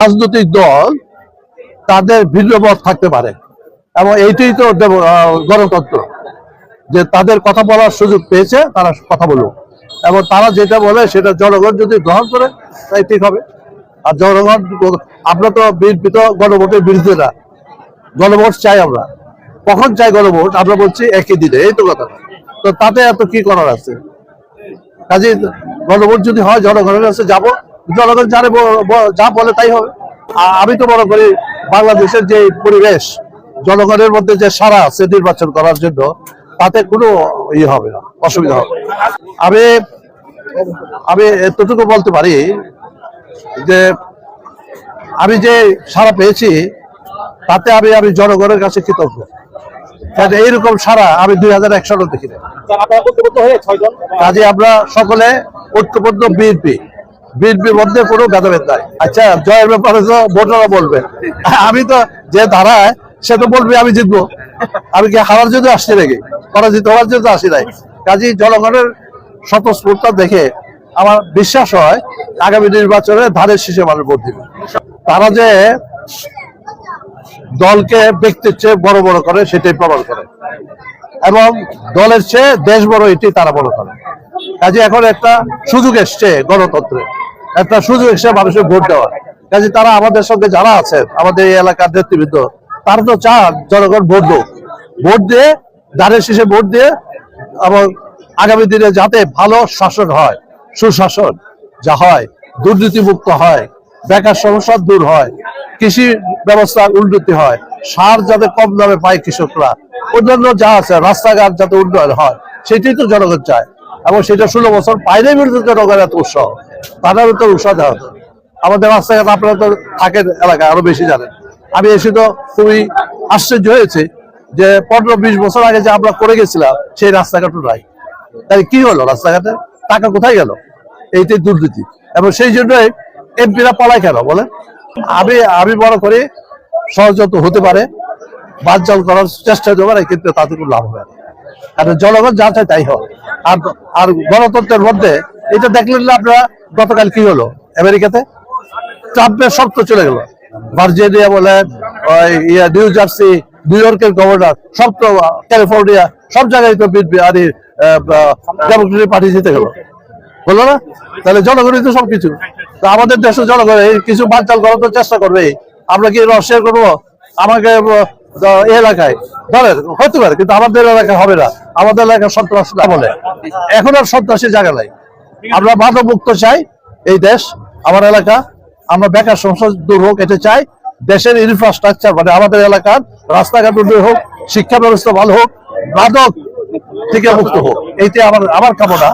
রাজনৈতিক দল তাদের ভিন্ন মত থাকতে পারে। এবং এইটাই তো গণতন্ত্র। যে তাদের কথা বলার সুযোগ পেয়েছে, তারা কথা বলুক। এবং তারা যেটা বলে, সেটা জনগণ যদি গ্রহণ করে, তাই ঠিক হবে। আর জনগণ, আমরা তো বিএনপি তো গণভোটের বিরুদ্ধে না। গণভোট চাই আমরা। কখন চাই গণভোট? আমরা বলছি একই দিনে, এই তো কথা। তো তাতে এত কি করার আছে? কাজে গণভোট যদি হয়, জনগণের কাছে যাব। জনগণ যারে যা বলে তাই হবে। আমি তো মনে করি বাংলাদেশের যে পরিবেশ জনগণের মধ্যে যে সারা আছে নির্বাচন করার জন্য তাতে কোনো ইয়ে হবে না অসুবিধা হবে। আমি আমি এতটুকু বলতে পারি যে আমি যে সারা পেয়েছি তাতে আমি আমি জনগণের কাছে কৃতজ্ঞ। কাজে এইরকম সারা আমি দুই হাজার এক সালও দেখি কাজে আমরা সকলে ঐক্যবদ্ধ বিএনপি। বিএনপির মধ্যে কোনো নাই। আচ্ছা জয়ের ব্যাপারে তো ভোটাররা বলবে। আমি তো যে ধারায়, সে তো বলবে আমি জিতবো। আমি কি হারার জন্য আসছি নাকি? পরাজিত হওয়ার জন্য আসি নাই। কাজে জনগণের স্বতঃস্ফূর্তা দেখে আমার বিশ্বাস হয়, আগামী নির্বাচনে ধানের শীষে মানুষ ভোট দিবে। তারা যে দলকে ব্যক্তির চেয়ে বড় বড় করে, সেটাই প্রমাণ করে। এবং দলের চেয়ে দেশ বড় এটি তারা বড় করে। কাজে এখন একটা সুযোগ এসছে গণতন্ত্রে। একটা সুযোগ এসছে মানুষের ভোট দেওয়া। কাজে তারা আমাদের সঙ্গে যারা আছেন আমাদের এই এলাকার নেতৃবৃন্দ, তারা তো চান জনগণ ভোট দেব ভোট দিয়ে দাঁড়ের শেষে ভোট দিয়ে এবং আগামী দিনে যাতে ভালো শাসন হয়, সুশাসন যা হয় দুর্নীতি মুক্ত হয়, বেকার সমস্যা দূর হয়, কৃষি ব্যবস্থার উন্নতি হয়, সার যাতে কম দামে পায় কৃষকরা, অন্যান্য যা আছে, রাস্তাঘাট যাতে উন্নয়ন হয়, সেটাই তো জনগণ চায়। এবং সেটা ষোলো বছর বাইরে বিরুদ্ধে জনগণের উৎসাহ। তাদেরও তো উৎসাহ দেওয়া হতো। আমাদের রাস্তাঘাট আপনারা তো থাকেন এলাকায়, আরও বেশি জানেন। আমি এসে তো খুবই আশ্চর্য হয়েছে যে পনেরো বিশ বছর আগে যে আমরা করে গেছিলাম, সেই রাস্তাঘাটও নাই। তাই কি হলো রাস্তাঘাটে? টাকা কোথায় গেল? এইটাই দুর্নীতি। এবং সেই জন্যই এমপিরা পলায় কেন বলে আমি আমি মনে করি সহজত হতে পারে বানচাল করার চেষ্টা হতে পারে, কিন্তু তাতে কোনো লাভ হবে না। কারণ জনগণ যা চায় তাই হয়। আর আর গণতন্ত্রের মধ্যে এটা দেখলেন না আপনারা গতকাল কি হলো? আমেরিকাতে? ট্রাম্পের শর্ত চলে গেল। ভার্জিনিয়া বলেন নিউ জার্সি, নিউ ইয়র্কের গভর্নর, সব তো ক্যালিফোর্নিয়া, সব জায়গায় তো বিএনপি আর ডেমোক্রেটিক পার্টি জিতে গেল। বলল না? তাহলে জনগণই তো সবকিছু। তো আমাদের দেশের জনগণ এই কিছু বানচাল করার তো চেষ্টা করবে। আমরা কি রসিয়া করব? আমাকে এলাকায়। ধরেন, হতে পারে, কিন্তু আমাদের এলাকায় হবে না। আমাদের এলাকায় সন্ত্রাস না বলে। এখন আর সন্ত্রাসী জায়গা নাই। আমরা মাদক মুক্ত চাই এই দেশ, আমার এলাকা। আমরা বেকার সমস্যা দূর হোক, এটা চাই। দেশের ইনফ্রাস্ট্রাকচার মানে আমাদের এলাকার রাস্তাঘাট উন্নয়ন হোক, শিক্ষা ব্যবস্থা ভালো হোক মাদক থেকে মুক্ত হোক। এইটা আমার আমার কামনা।